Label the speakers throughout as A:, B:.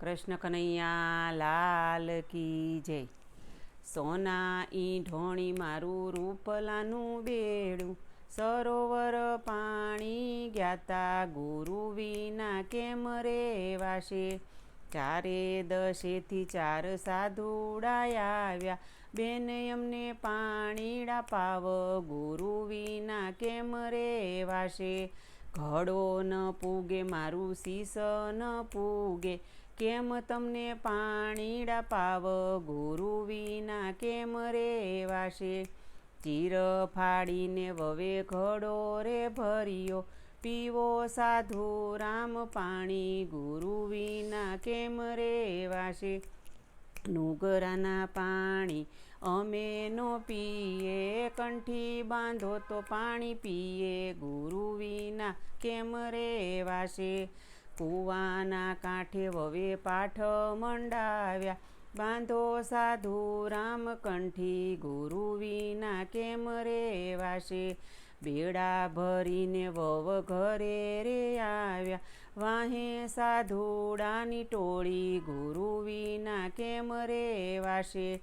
A: કૃષ્ણ કનૈયા, લાલ કી જય. સોના ઈ ઢોણી મારું રૂપલાનું બેડું. સરોવર પાણી જ્ઞાતા ગુરુ વિના કેમ રેવાશે? ચારે દશેથી ચાર સાધુડાયા આવ્યા. બેન એમને પાણીડા પાવ, ગુરુ વિના કેમ રેવાશે? ઘડો ન પૂગે, મારું શીશ ન પૂગે. કેમ તમને પાણીડા પાવ? ગુરુ વિના કેમ રેવાશે ચીર ફાડીને વવે ઘડો રે ભર્યો. પીવો સાધુ રામ પાણી. ગુરુ વિના કેમ રેવાશે નુગરાના પાણી અમે નો પીએ. કંઠી બાંધો તો પાણી પીએ. ગુરુ વિના કેમ રેવાશે કૂવાના કાંઠે વવે પાઠ મંડાવ્યા. બાંધો સાધુ રામ કંઠી ગુરુ વિના કેમ રેવાશે? બેડા ભરીને વવ ઘરે રે આવ્યા. વાહે સાધુડાની ટોળી, ગુરુ વિના કેમ રેવાશે?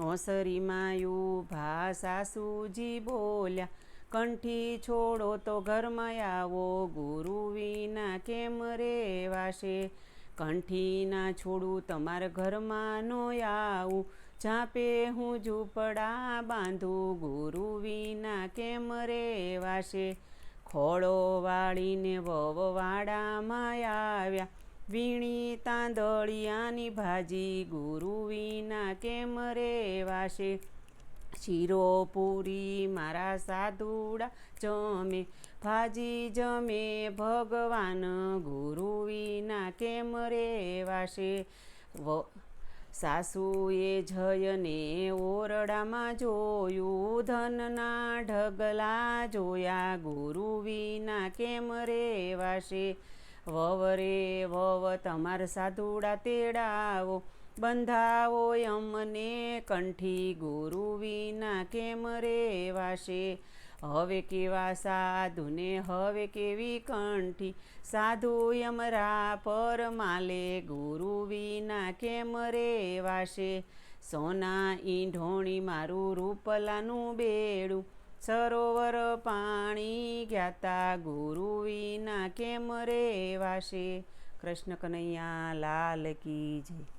A: ઓસરીમાં ભા સાસુજી બોલ્યા કંઠી છોડો તો ઘરમાં આવો, ગુરુ વિના કેમ રેવાશે કંઠી ના છોડું તમારા ઘરમાં નો આવું, જાપે હું ઝૂંપડા બાંધું, ગુરુ વિના કેમ રેવાશે ખોળો વાળીને વવવાડામાં આવ્યા, વીણી તાંદળિયાની ભાજી, ગુરુ વિના કેમ રેવાશે શીરો પૂરી મારા સાધુડા જમે, ભાજી જમે, ભગવાન ગુરુ વિના કેમ રેવાશે? સાસુએ જયને ઓરડામાં જોયું, ધનના ઢગલા જોયા, ગુરુ વિના કેમ રેવાશે? વવરે વવ, તમાર સાધુડા તેડાવો બંધાવો અમને કંઠી ગુરુ વિના કેમ રેવાશે હવે કેવા સાધુને, હવે કેવી કંઠી? સાધુ યમરા પર માલે ગુરુ વિના કેમ રેવાશે સોના ઈંઢોણી મારું રૂપલાનું બેડું. સરોવર પાણી જ્ઞાતા ગુરુ વિના કેમ રેવાશે કૃષ્ણ કનૈયા લાલ કી જય.